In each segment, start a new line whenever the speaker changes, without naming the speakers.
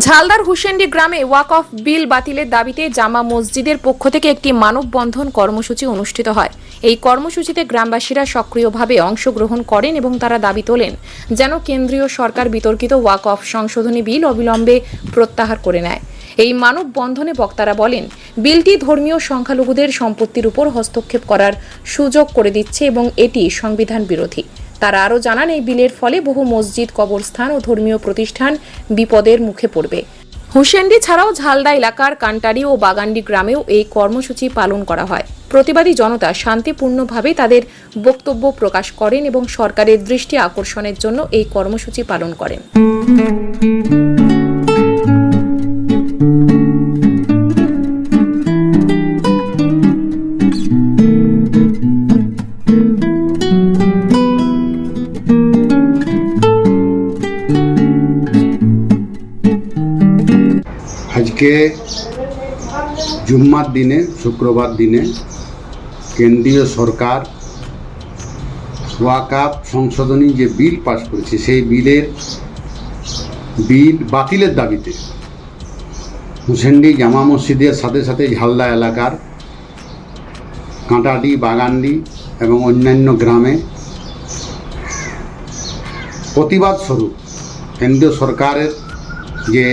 ঝালদার হুসেন্ডি গ্রামে walk of বিল বাতিলের দাবিতে জামা মসজিদের পক্ষ থেকে একটি মানববন্ধন কর্মসূচি অনুষ্ঠিত হয়। এই কর্মসূচিতে গ্রামবাসীরা সক্রিয়ভাবে অংশগ্রহণ করেন এবং তারা দাবি তোলেন, যেন কেন্দ্রীয় সরকার বিতর্কিত ওয়াক অফ সংশোধনী বিল অবিলম্বে প্রত্যাহার করে নেয়। এই মানববন্ধনে বক্তারা বলেন, বিলটি ধর্মীয় সংখ্যালঘুদের সম্পত্তির উপর হস্তক্ষেপ করার সুযোগ করে দিচ্ছে এবং এটি সংবিধান বিরোধী। তারা আরও জানান, এই বিলের ফলে বহু মসজিদ, কবরস্থান ও ধর্মীয় প্রতিষ্ঠান বিপদের মুখে পড়বে। হুসেন্ডি ছাড়াও ঝালদা এলাকার কান্টারি ও বাগান্ডি গ্রামেও এই কর্মসূচি পালন করা হয়। প্রতিবাদী জনতা শান্তিপূর্ণভাবে তাদের বক্তব্য প্রকাশ করেন এবং সরকারের দৃষ্টি আকর্ষণের জন্য এই কর্মসূচি পালন করেন।
আজকে জুম্মার দিনে, শুক্রবার দিনে কেন্দ্রীয় সরকার ওয়াকাপ সংশোধনী যে বিল পাশ করেছে, সেই বিলের বিল বাতিলের দাবিতে হুসেন্ডি জামা মসজিদের সাথে সাথে ঝালদা এলাকার কাঁটাডি, বাগানডি এবং অন্যান্য গ্রামে প্রতিবাদ স্বরূপ কেন্দ্রীয় সরকারের যে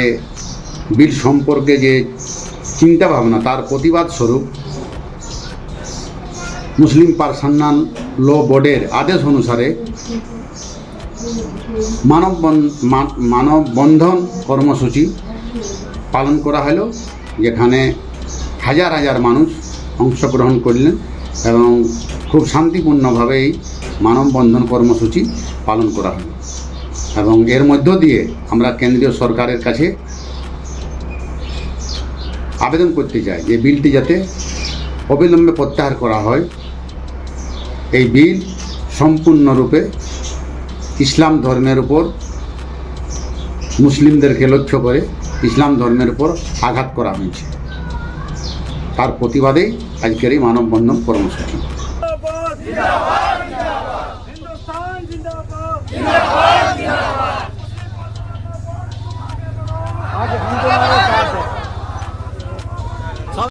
বিল সম্পর্কে যে চিন্তা ভাবনা তার প্রতিবাদ স্বরূপ মুসলিম পার্সোনাল ল বোর্ডের আদেশ অনুসারে মানব মানববন্ধন কর্মসূচি পালন করা হলো, যেখানে হাজার হাজার মানুষ অংশগ্রহণ করলেন এবং খুব শান্তিপূর্ণভাবে এই মানববন্ধন কর্মসূচি পালন করা হলো। এবং এর মধ্য দিয়ে আমরা কেন্দ্রীয় সরকারের কাছে আবেদন করতে চাই যে বিলটি যাতে অবিলম্বে প্রত্যাহার করা হয়, এই বিল সম্পূর্ণরূপে ইসলাম ধর্মের উপর, মুসলিমদেরকে লক্ষ্য করে ইসলাম ধর্মের উপর আঘাত করা হয়েছে। তার প্রতিবাদেই আজকের এই মানববন্ধন কর্মসূচি।